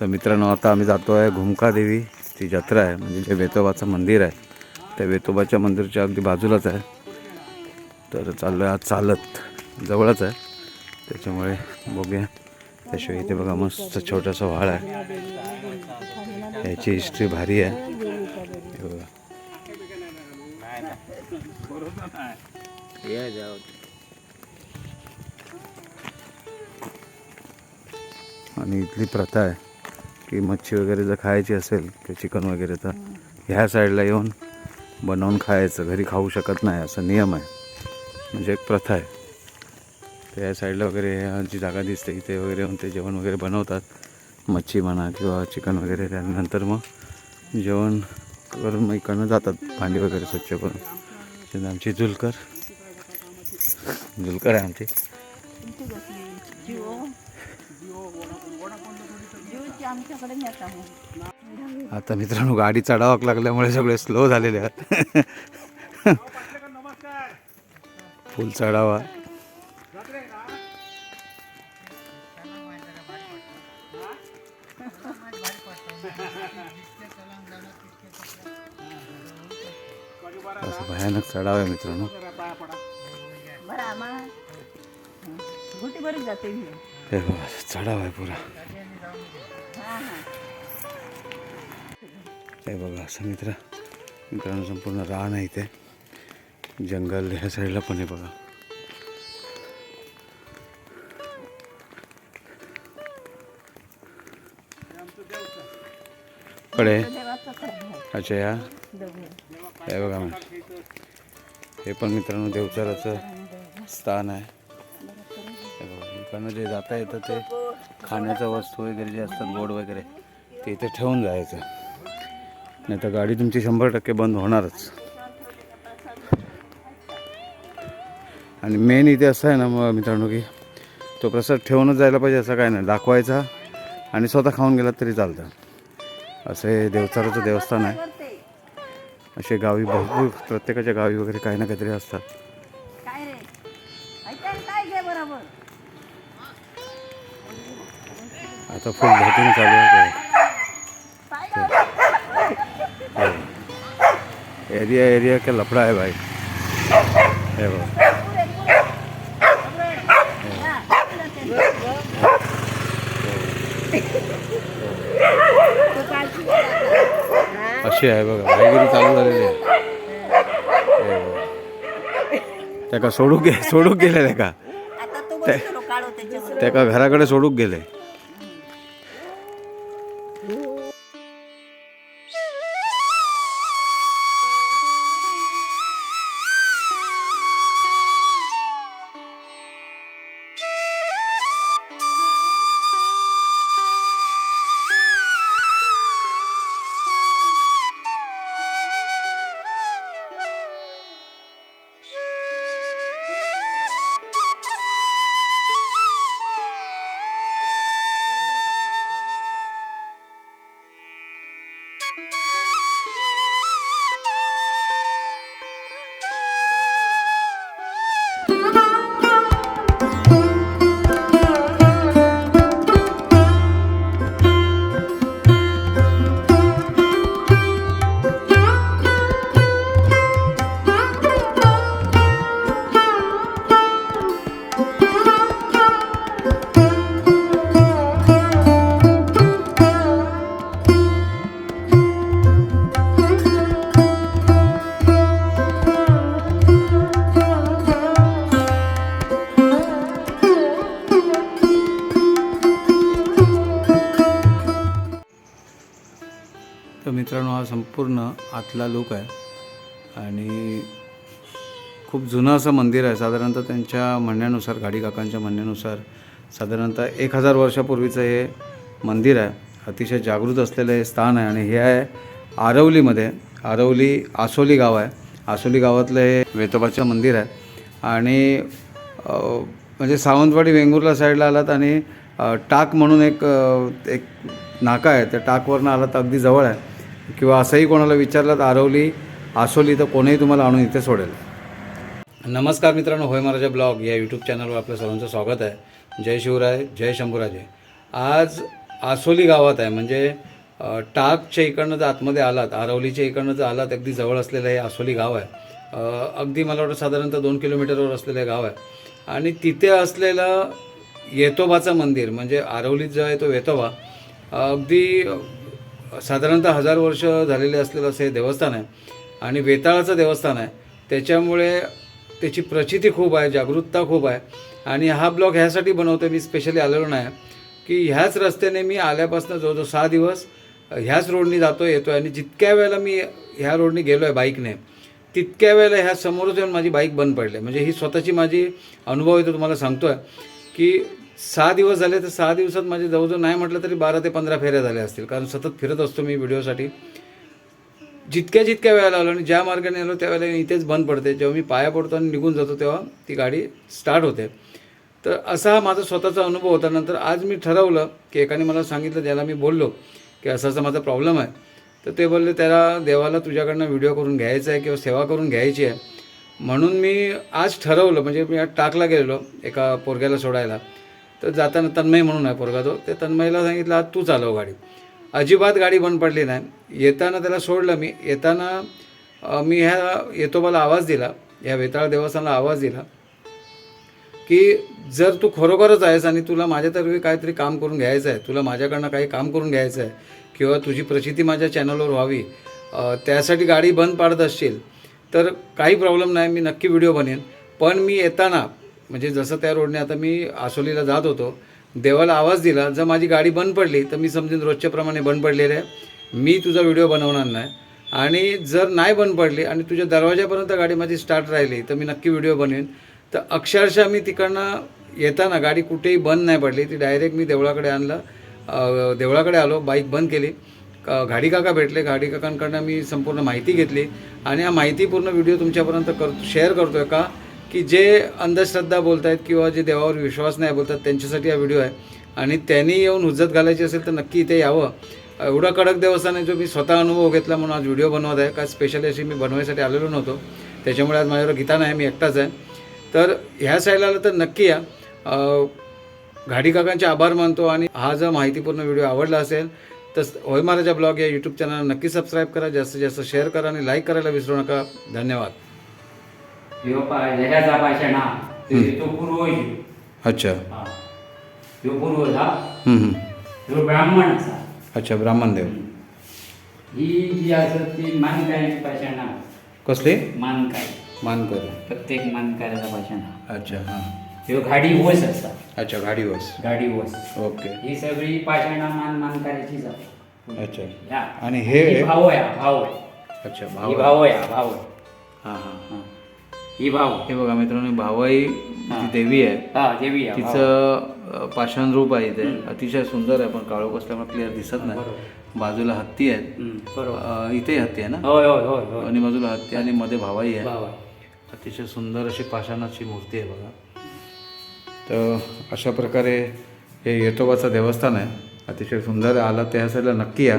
तर मित्रांनो आता आम्ही जातो आहे घुमका देवी ती जत्रा आहे. म्हणजे जे वेतोबाचं मंदिर आहे त्या वेतोबाच्या मंदिरच्या अगदी बाजूलाच आहे. तर चाललो आहे आज चालत जवळच आहे. त्याच्यामुळे बघूया. त्याशिवाय इथे बघा मस्त छोटासा व्हाळ आहे. याची हिस्ट्री भारी आहे. आणि इथली प्रथा आहे. की मच्छी वगैरे जर खायची असेल किंवा चिकन वगैरे तर ह्या साईडला येऊन बनवून खायचं. घरी खाऊ शकत नाही असा नियम आहे. म्हणजे एक प्रथा आहे. तर या साईडला वगैरे जी जागा दिसते. इथे वगैरे येऊन ते जेवण वगैरे बनवतात. मच्छी म्हणा किंवा चिकन वगैरे त्यानंतर मग जेवण करून मग इकडनं जातात. भांडी वगैरे स्वच्छ करून. आमची जुलकर. जुलकर आहे आमची. आमच्याकडे नेत आहोत. आता मित्रांनो गाडी चढावाक लागल्यामुळे सगळे स्लो झालेले आहेत. फुल चढावा. असं भयानक चढाव आहे मित्रांनो. चढाव आहे पुरा. हे बघा असं मित्र मित्रांनो संपूर्ण रान आहे इथे. जंगल ह्या साईडला पण आहे बघा. कडे अच्छा या हे बघा मग. हे पण मित्रांनो देवचाराचं स्थान आहे. इकडनं जे जाता येतं ते खाण्याच्या वस्तू वगैरे जे असतात गोड वगैरे ते इथे ठेवून जायचं. नाही तर गाडी तुमची शंभर टक्के बंद होणारच. आणि मेन इथे असं आहे ना मग मित्रांनो की तो प्रसाद ठेवूनच जायला पाहिजे असं काय नाही. दाखवायचा आणि स्वतः खाऊन गेलात तरी चालतं. असं हे देवचाराचं देवस्थान आहे. असे गावी भरपूर प्रत्येकाच्या गावी वगैरे काही ना काहीतरी असतात. आता फुल भटिंग चालू आहे एरिया एरिया का लफड़ा है भाई. हे बघ. अशी आहे बघा. भाईगिरी चालू झालेली आहे. त्याका सोडूक गे सोडूक गेले त्याका त्याका घराकडे सोडूक गेले. आतला लुक आहे. आणि खूप जुनं असं मंदिर आहे. साधारणतः त्यांच्या म्हणण्यानुसार गाडी काकांच्या म्हणण्यानुसार साधारणतः एक हजार वर्षापूर्वीचं हे मंदिर आहे. अतिशय जागृत असलेलं हे स्थान आहे. आणि हे आहे आरवलीमध्ये. आरवली आसोली गाव आहे. आसोली गावातलं हे वेतोबाचं मंदिर आहे. आणि म्हणजे सावंतवाडी वेंगुर्ला साईडला आलात आणि टाक म्हणून एक एक नाका आहे. त्या टाकवरनं आलात अगदी जवळ आहे. किंवा असंही कोणाला विचारलं तर आरवली आसोली तर कोणीही तुम्हाला आणून इथे सोडेल. नमस्कार मित्रांनो होय महाराजा ब्लॉग या यूट्यूब चॅनलवर आपलं सर्वांचं स्वागत आहे. जय शिवराय जय शंभूराजे. आज आसोली गावात आहे म्हणजे टाकच्या इकडनं जर आतमध्ये आलात आरवलीच्या इकडनं जर आलात अगदी जवळ असलेलं हे आसोली गाव आहे. अगदी मला वाटतं साधारणतः दोन किलोमीटरवर असलेलं हे गाव आहे. आणि तिथे असलेलं येतोबाचं मंदिर म्हणजे आरवलीत जो आहे तो येतोबा अगदी साधारणतः हजार वर्ष झालेले असलेलं असं हे देवस्थान आहे. आणि वेताळाचं देवस्थान आहे. त्याच्यामुळे त्याची प्रचिती खूप आहे जागरूकता खूप आहे. आणि हा ब्लॉग ह्यासाठी बनवतो मी स्पेशली आलेलो नाही. की ह्याच रस्त्याने मी आल्यापासून जवळजवळ सहा दिवस ह्याच रोडनी जातो येतो आहे आणि जितक्या वेळेला मी ह्या रोडनी गेलो आहे बाईकने तितक्या वेळेला ह्या समोरच येऊन माझी बाईक बंद पडली. म्हणजे ही स्वतःची माझी अनुभव येतो तुम्हाला सांगतो आहे की सहा दिवस झाले तर सहा दिवसात माझे जवळजवळ नाही म्हटलं तरी बारा ते पंधरा फेऱ्या झाल्या असतील. कारण सतत फिरत असतो मी व्हिडिओसाठी. जितक्या जितक्या वेळेला आलो आणि ज्या मार्गाने आलो त्या वेळेला इथेच बंद पडते. जेव्हा मी पाया पडतो आणि निघून जातो तेव्हा ती गाडी स्टार्ट होते. तर असा हा माझा स्वतःचा अनुभव होता. नंतर आज मी ठरवलं की एकाने मला सांगितलं ज्याला मी बोललो की असा असा माझा प्रॉब्लेम आहे. तर ते बोलले त्याला देवाला तुझ्याकडनं व्हिडिओ करून घ्यायचा आहे किंवा सेवा करून घ्यायची आहे. म्हणून मी आज ठरवलं म्हणजे मी आज टाकला गेलेलो एका पोरग्याला सोडायला. तर जाताना तन्मय म्हणून आहे पोरगा तो. ते तन्मयला सांगितलं आज तू चालव गाडी. अजिबात गाडी बंद पडली नाही. येताना त्याला सोडलं मी. येताना मी ह्या येतोबाला आवाज दिला. या वेताळ देवस्थानला आवाज दिला की जर तू खरोखरच आहेस आणि तुला माझ्यातर्फे काहीतरी काम करून घ्यायचं आहे तुला माझ्याकडनं काही काम करून घ्यायचं आहे किंवा तुझी प्रचिती माझ्या चॅनलवर व्हावी त्यासाठी गाडी बंद पाडत असशील तर काही प्रॉब्लेम नाही मी नक्की व्हिडिओ बनेन पण मी येताना म्हणजे जसं त्या रोडने आता मी आसोलीला जात होतो देवाला आवाज दिला जर माझी गाडी बंद पडली तर मी समजेन रोजच्याप्रमाणे बंद पडलेली आहे. मी तुझा व्हिडिओ बनवणार नाही. आणि जर नाही बंद पडली आणि तुझ्या दरवाजापर्यंत गाडी माझी स्टार्ट राहिली तर मी नक्की व्हिडिओ बनवेन तर अक्षरशः मी तिकडनं येताना गाडी कुठेही बंद नाही पडली. ती डायरेक्ट मी देवळाकडे आणलं. देवळाकडे आलो बाईक बंद केली. क- गाडी काका भेटले. गाडी काकांकडनं मी संपूर्ण माहिती घेतली. आणि हा माहितीपूर्ण व्हिडिओ तुमच्यापर्यंत कर शेअर करतो आहे का? की जे अंधश्रद्धा बोलत आहेत किंवा जे देवावर विश्वास नाही बोलतात त्यांच्यासाठी हा व्हिडिओ आहे. आणि त्यांनी येऊन हुज्जत घालायची असेल तर नक्की इथे यावं. एवढा कडक देवस्थान आहे जो मी स्वतः अनुभव घेतला म्हणून आज व्हिडिओ बनवत आहे. का स्पेशली अशी मी बनवायसाठी आलेलो नव्हतो. त्याच्यामुळे आज माझ्यावर गीता नाही मी एकटाच आहे. तर ह्या साईडला आलं तर नक्की या. अं, घाडी काकांचे आभार मानतो आणि हा जर माहितीपूर्ण व्हिडिओ आवडला असेल तर होय महाराजा ब्लॉग या यूट्यूब चॅनल नक्की सबस्क्राईब करा. जास्तीत जास्त शेअर करा आणि लाईक करायला विसरू नका. धन्यवाद. ह्यो पा ह्याचा भाषण हा तो पूर्वज. अच्छा. हा. ह्यो पूर्वज हा. हम्म, हम्म. ह्यो ब्राह्मण असा. अच्छा ब्राह्मणदेव ही जी असत ती मानकारांची भाषण हा कसले? मानकार मानकर. प्रत्येक मानकाराचा भाषण हा अच्छा हां. ह्यो गाडी वस असा. अच्छा गाडी बस गाडी वस. ओके. ही सगळी पाषाणा मान मानकाराचीच आहे. अच्छा. या. आणि हे भाव आहे भाव आहे अच्छा ही भाव भाव आहे भाव आहे हां हां. हा. ही भाव. हे बघा मित्रांनो भावाई जी देवी आहे. देवी आहे. तिचं पाषाण रूप आहे इथे. अतिशय सुंदर आहे पण काळोख असल्यामुळे क्लिअर दिसत नाही. बाजूला हत्ती आहेत इथेही हत्ती आहे ना? होय होय होय आणि बाजूला हत्ती आणि मध्ये भावाई आहे. अतिशय सुंदर अशी पाषाणाची मूर्ती आहे बघा. तर अशा प्रकारे हे येतोबाचं देवस्थान आहे. अतिशय सुंदर आला त्या साईडला नक्की या.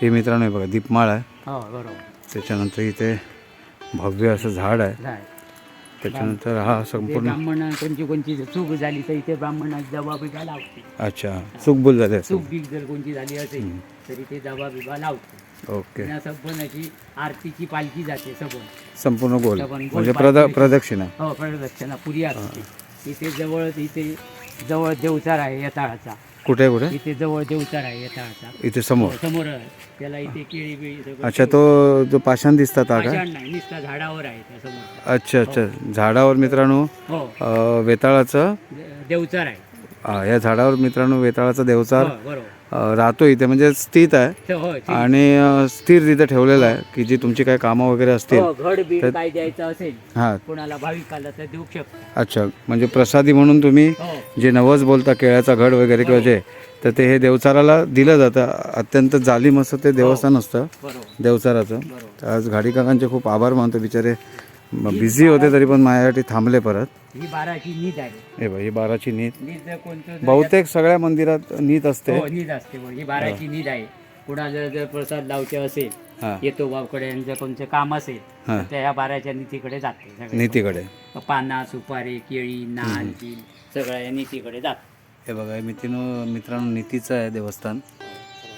हे मित्रांनो हे बघा दीपमाळ आहे. हो बरोबर. त्याच्यानंतर इथे भव्य असं झाड आहे. त्याच्यानंतर हा ते संपूर्ण ब्राह्मण कोणची कोणची चूक झाली तर इथे ब्राह्मणाची जबाबिबा लावते अच्छा चूकबुल झाले असेल. चूक बीक जर कोणची झाली असेल तरी ते जबाबिबा लावते ओके. पुन्हा सबनाची आरतीची पालखी जाते सबन. संपूर्ण गोल. सबन गोल म्हणजे पालखी. प्रद प्रदक्षिणा. हो प्रदक्षिणा पुरी असते. इथे जवळ इथे जवळ देवचार आहे येताळाचा कुठे कुठे? इथे जवळ देवचार आहे येताळाचा इथे समोर? समोर. त्याला इथे केळी बिळी सगळं अच्छा तो जो पाषाण दिसतात हा का पाषाण नाही नुसता झाडावर आहे त्या समोर. अच्छा अच्छा. झाडावर मित्रांनो हो. अ, वेताळाचं? दे- देवचार आहे. या झाडावर मित्रांनो वेताळाचा देवचार? हो, बरोबर. राहतो इथे म्हणजे स्थित आहे. होय ते- आणि स्थिर तिथे ठेवलेला आहे की जी तुमची काही कामं वगैरे असतील हो, हां. अच्छा म्हणजे प्रसादी म्हणून तुम्ही हो. जे नवस बोलता केळ्याचा घड वगैरे किंवा जे तर ते हे देवचाराला दिलं जातं. अत्यंत जालीम असं ते देवस्थान असतं देवचाराचं. आज घाडी काकांचे खूप आभार मानतो बिचारे बिझी होते तरी पण माझ्यासाठी थांबले परत. ही बाराची नीत आहे. हे ही बाराची नीत नीत जर कोणतं जर- बहुतेक सगळ्या मंदिरात नीत असते. हो नीत असते बघ. ही बाराची नीत आहे. कुणाला जर प्रसाद लावचे असेल हां. येतो बाबकडे जर कोणतं काम असेल हां. तर ह्या बाराच्या नीतीकडे जाते सगळे. नीतीकडे. पाना सुपारी केळी नाल बिल सगळं या नीतीकडे जात. हे बघा हे मित्रांनो मित्रांनो नीतीचं आहे देवस्थान.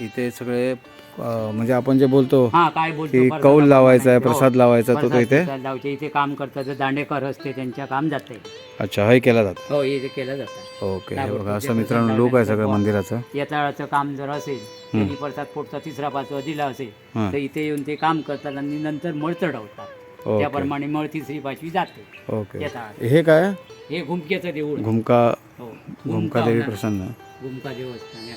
इथे सगळे म्हणजे आपण जे बोलतो हा काय बोलतो की कौल लावायचा आहे. प्रसाद लावायचा तो इथे. लावचे इथे काम करतात जे दांडेकर असते त्यांच्या काम जाते. अच्छा हे केला जातं. हो हे केलं जातं. ओके हे बघा असं मित्रांनो लोक आहे सगळं मंदिराचं. येताळाचं काम जर असेल त्यांनी प्रसाद पोटचा तिसरा पाचवा दिला असेल हां तर इथे येऊन ते काम करतात आणि नंतर मळ चढवतात. ओके. त्याप्रमाणे मळ तिसरी पाचवी जाते. ओके. हे काय? हे घुमक्याचं देऊळ. घुमका हो. घुमका देवी. प्रसन्न. घुमका देवस्थान.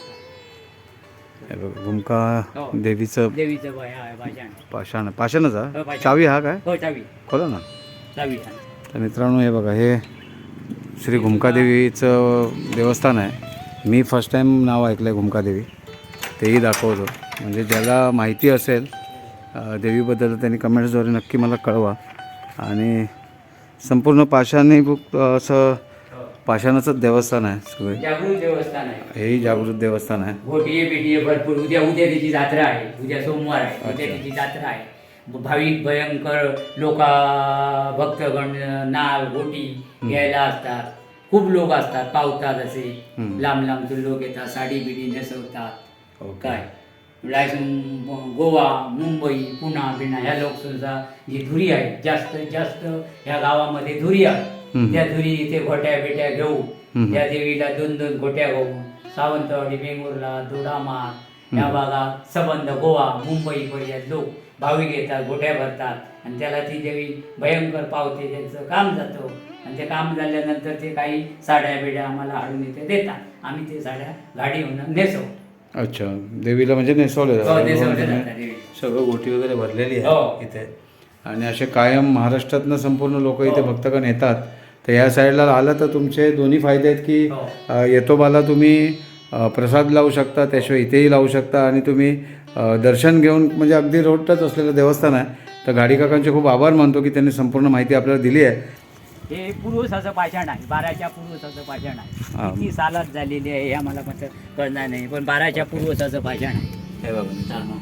हे बघा घुमका हो. देवीचं देवीचं वय आहे भाषण पाषाण पाषाणच हो, हा पाषाण. चावी हा काय? हो चावी. खोला ना. चावी. तर मित्रांनो हे बघा हे श्री घुमकादेवीचं देवस्थान आहे. मी फर्स्ट टाईम नाव ऐकलं आहे घुमकादेवी तेही दाखवतो. म्हणजे ज्याला माहिती असेल अ, देवीबद्दल त्यांनी कमेंट्सद्वारे नक्की मला कळवा. आणि संपूर्ण पाषाणी बुक असं पाषाणाचंच देवस्थान आहे सगळे. जागृत देवस्थान आहे. हेही जागृत देवस्थान आहे. घोटीये बिटिये भरपूर. उद्या उद्या त्याची जत्रा आहे. उद्या सोमवार आहे. उद्या. त्याची जत्रा आहे. भाविक भयंकर लोक भक्तगण नाल घोटी घ्यायला असतात. खूप लोक असतात. पावतात असे. लांब लांबचे लोक येतात. साडी बिडी नेसवतात. काय? गोवा मुंबई पुणा बिना ह्या लोकसंख्या जी धुरी आहे जास्त जास्त ह्या गावामध्ये धुरी आहे. त्या धुरी इथे घोट्या बिट्या घेऊ. त्या देवीला दोन दोन घोट्या घेऊ सावंतवाडी वेंगुर्ला दोडामार या भागात संबंध गोवा मुंबई पर्यंत लोक भाविक येतात घोट्या भरतात. आणि त्याला ती देवी भयंकर पावते त्यांचं काम जातं. आणि ते काम झाल्यानंतर ते काही साड्या बिड्या आम्हाला हाडून इथे देतात. आम्ही ते साड्या गाडीहून नेसवतो. अच्छा. देवीला म्हणजे नेसवले हो, देवी. सगळं गोटी वगैरे भरलेली हो. आहे इथे. आणि असे कायम महाराष्ट्रातनं संपूर्ण लोक इथे भक्तगण येतात. तर या साईडला आलं तर तुमचे दोन्ही फायदे आहेत की हो. येतोबाला तुम्ही प्रसाद लावू शकता त्याशिवाय इथेही लावू शकता आणि तुम्ही दर्शन घेऊन म्हणजे अगदी रोडटच असलेलं देवस्थान आहे. तर गाडी काकांचे खूप आभार मानतो की त्यांनी संपूर्ण माहिती आपल्याला दिली आहे. हे पुरुषाचं पाषाण आहे बाराच्या पुरुषाचं पाषाण आहे. हा. किती सालात झालेली आहे हे आम्हाला पण कळणार नाही पण बाराच्या पुरुषाचं पाषाण आहे. हे बघा.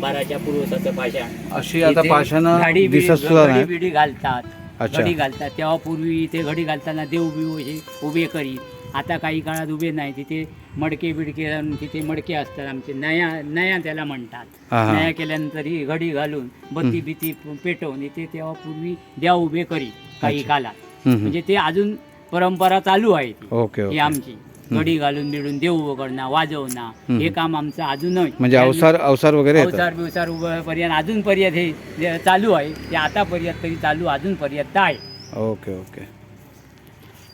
बाराच्या पुरुषाचं पाषाण. अशी आता पाषाणं गाडी बिडी घालतात. अच्छा. घडी घालतात. तेव्हा पूर्वी इथे घडी घालताना देव बिव हे उभे करीत. आता काही काळात उभे नाही तिथे मडके बिडके आणून तिथे मडके असतात आमचे. नया नया त्याला म्हणतात. हा, हा. नया केल्यानंतर ही घडी घालून बत्ती बिती पेटवून इथे तेव्हा पूर्वी देव उभे करीत काही अच्छा. काळात. हम्म, हम्म. म्हणजे ते अजून परंपरा चालू आहे ती. ओके ही ओके. आमची. घडी घालून बिडून देव उघडणं वाजवणं. हे काम आमचं अजूनही म्हणजे अवसार अवसार वगैरे अवसार बिवसार उभं पर्यंत अजूनपर्यंत हे जे चालू आहे ते आतापर्यंत तरी चालू अजूनपर्यंत आहे. Okay okay.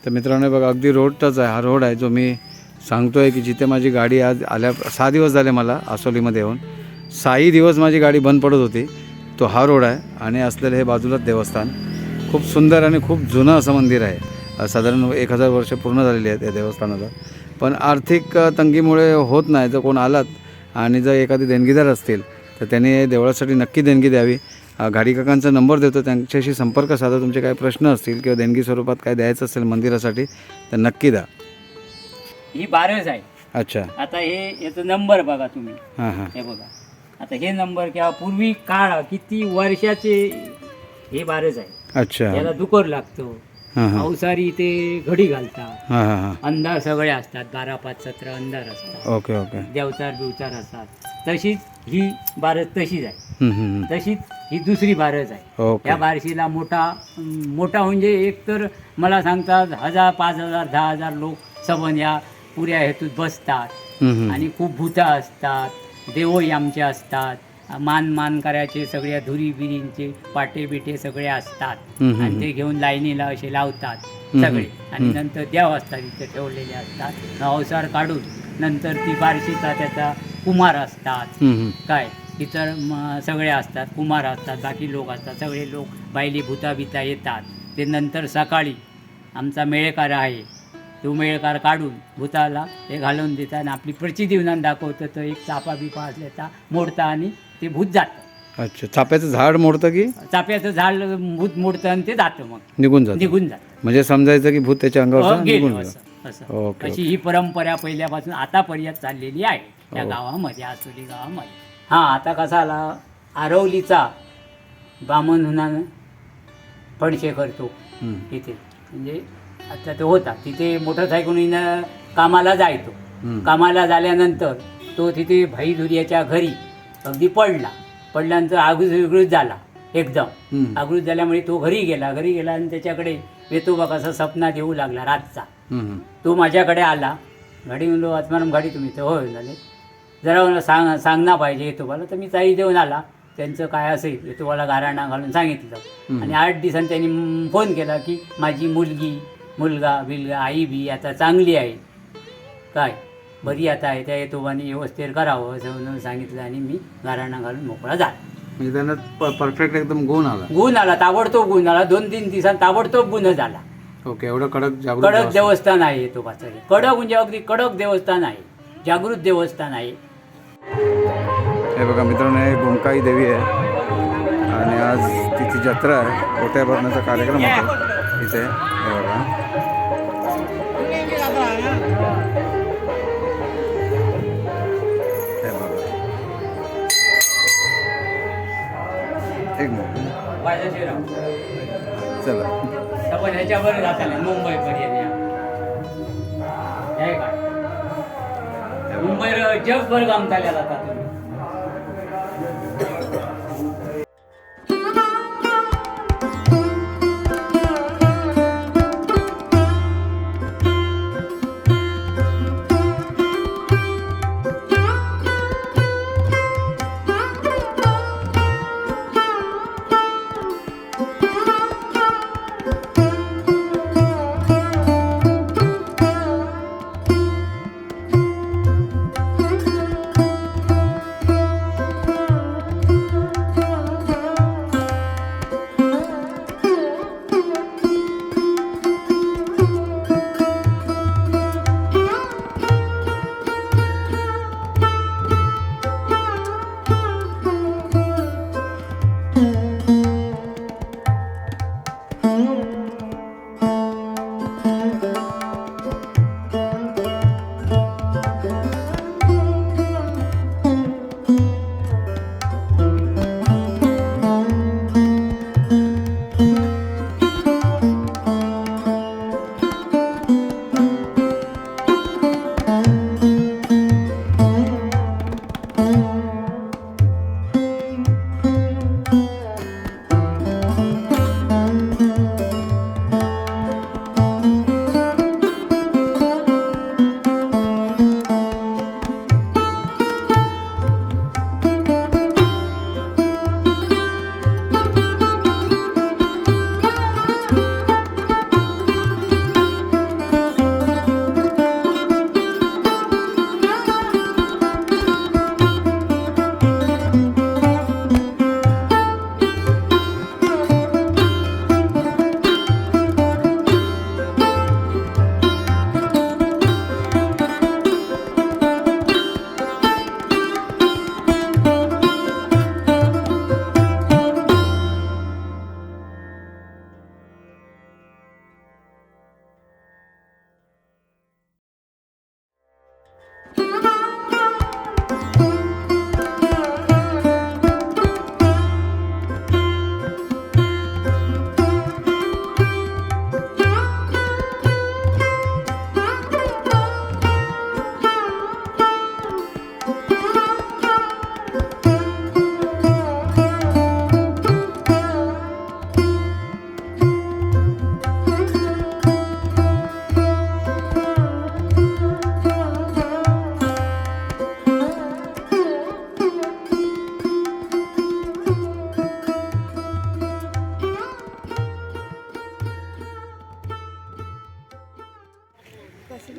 तर मित्रांनो हे बघा अगदी रोड टच आहे. हा रोड आहे जो मी सांगतोय की जिथे माझी गाडी आज आल्या सहा दिवस झाले मला आसोलीमध्ये येऊन. सहाही दिवस माझी गाडी बंद पडत होती. तो हा रोड आहे आणि असलेलं हे बाजूलाच देवस्थान. खूप सुंदर आणि खूप जुनं असं मंदिर आहे. साधारण एक हजार वर्ष पूर्ण झालेली आहेत या देवस्थानाला. पण आर्थिक तंगीमुळे होत नाही. जर कोण आलात आणि जर एखादी देणगीदार असतील तर त्यांनी देवळासाठी नक्की देणगी द्यावी. अ, गाडी काकांचा नंबर देतो. त्यांच्याशी संपर्क साधा. तुमचे काही प्रश्न असतील किंवा देणगी स्वरूपात काय द्यायचं असेल मंदिरासाठी तर नक्की द्या. ही बारस आहे. अच्छा. आता हे याचा नंबर बघा तुम्ही. हां हां. हे बघा. आता हे नंबर किंवा पूर्वी काळ किती वर्षाचे हे बारस आहे. अच्छा. याला दुकर लागतो. अवसारी इथे घडी घालतात. हां हां हां. अंधार सगळे असतात. बारा पाच सतरा अंधार असतात. Okay okay. देवचार बिवचार असतात. तशीच ही बारस तशीच आहे. हम्म, हम्म, हम्म. तशीच ही दुसरी बारस आहे. ओके. या बारशीला मोठा अं, मोठा म्हणजे एक तर मला सांगतात हजार पाच हजार दहा हजार लोक सबन या पुऱ्या हेतूत बसतात. हम्म, हम्म. आणि खूप भूता असतात. देवही आमचे असतात. मान मान करायचे सगळ्या धुरी बिरींचे पाटे बिटे सगळे असतात. हम्म, आणि ते घेऊन लाईनीला असे लावतात सगळे. आणि. नंतर देव असतात इथे ठेवलेले असतात. अवसार काढून नंतर ती बारशीचा त्याचा कुमार असतात. हम्म, हम्म. काय? इतर म, सगळे असतात. कुमार असतात बाकी लोक असतात. सगळे लोक बायली भूता बिता येतात. ते नंतर सकाळी आमचा मेळेकार आहे. तो मेळेकार काढून भूताला ते घालून देतात आणि आपली प्रचिती येऊन दाखवतं. तर एक चापा बिपा असल्याचा मोडता आणि ते भूत जातं. अच्छा चाप्याचं झाड मोडतं की? चाप्याचं झाड भूत मोडतं आणि ते जातं मग. निघून जातं. निघून जातं. म्हणजे समजायचं की भूत त्याच्या अंगावर गेलं निघून असं गेलं असं. ओके, अशी ही परंपरा पहिल्यापासून आतापर्यंत चाललेली आहे. त्या हो. गावामध्ये आसोली गावामध्ये. हा आता कसा आला? आरवलीचा बामण हुनानं फडशे करतो. हम्म. इथे. म्हणजे आता तो होता. तिथे मोटरसायकलीनं कामाला जायतो हम्म. कामाला झाल्यानंतर तो तिथे भाई धुर्याच्या घरी अगदी पडला. पडल्यानंतर आगृत विगृत झाला एकदम. आगृत झाल्यामुळे तो घरी गेला. घरी गेला आणि त्याच्याकडे वेतोबा कसा सपनात येऊ लागला रातचा. तो माझ्याकडे आला. गाडी म्हणलो आत्माराम गाडी तुम्ही तर होय झाले. जरा मला सांग सांगना पाहिजे येतोबाला. तर मी ताई देऊन आला. त्यांचं काय असेल येतोबाला गाराणा घालून सांगितलं. आणि आठ दिवसांनी त्यांनी फोन केला की माझी मुलगी मुलगा बिलगा आई बी आता चांगली आहे. काय? बरी आता आहे त्या येतोबाने व्यवस्थित करावं असं म्हणून सांगितलं आणि मी गाराणा घालून मोकळा झाला. म्हणजे त्यांना परफेक्ट एकदम गुण आला. गुण आला ताबडतोब गुण आला. दोन तीन दिवसांत ताबडतोब गुण झाला. ओके एवढं कडक जागृत कडक देवस्थान. देवस्थान आहे येतोबाचं हे. कडक म्हणजे अगदी कडक देवस्थान आहे. जागृत देवस्थान आहे. हे बघा मित्रांनो हे गोमकाई देवी आहे. आणि आज तिची जत्रा आहे. ओट्या भरण्याचा कार्यक्रम होता इथे. हे बघा. एक मिनिट. चला. आपण ह्याच्यावर जाताना मुंबई पर्यंत मुंबई जगभर काम चालल्या जातात